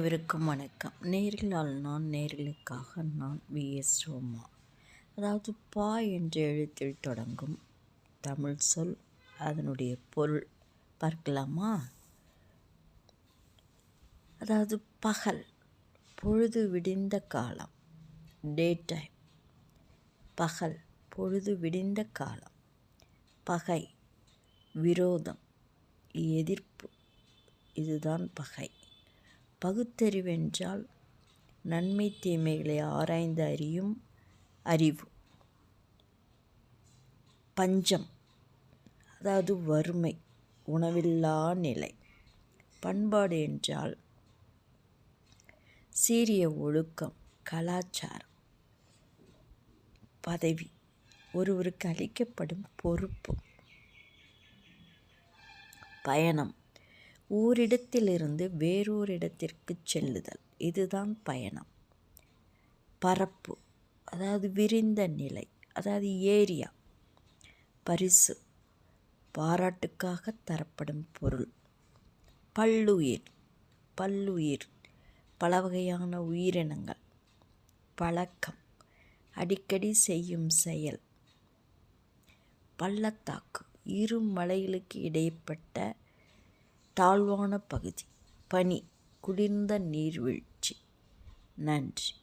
அனைவருக்கும் வணக்கம். நேர்களால் நான் நேர்களுக்காக நான் விஎஸ் ரோமா அதாவது பா என்ற எழுத்தில் தொடங்கும் தமிழ் சொல் அதனுடைய பொருள் பார்க்கலாமா? அதாவது பகல் பொழுது விடிந்த காலம் டே டைம். பகல் பொழுது விடிந்த காலம். பகை விரோதம் எதிர்ப்பு இதுதான் பகை. பகுத்தறிவென்றால் நன்மை தீமைகளை ஆராய்ந்து அறியும் அறிவு. பஞ்சம் அதாவது வறுமை உணவில்லா நிலை. பண்பாடு என்றால் சீரிய ஒழுக்கம் கலாச்சாரம் பதவி ஒருவருக்கு அளிக்கப்படும் பொறுப்பு. பயணம் ஓரிடத்திலிருந்து வேறோரிடத்திற்கு செல்லுதல். இதுதான் பயணம். பரப்பு அதாவது விரிந்த நிலை அதாவது ஏரியா பரிசு பாராட்டுக்காக தரப்படும் பொருள். பல்லுயிர் பல்லுயிர் பல வகையான உயிரினங்கள். பழக்கம் அடிக்கடி செய்யும் செயல். பள்ளத்தாக்கு இரு மலைகளுக்கு இடைப்பட்ட தாழ்வான பகுதி. பனி குளிர்ந்த நீர்வீழ்ச்சி. நன்றி.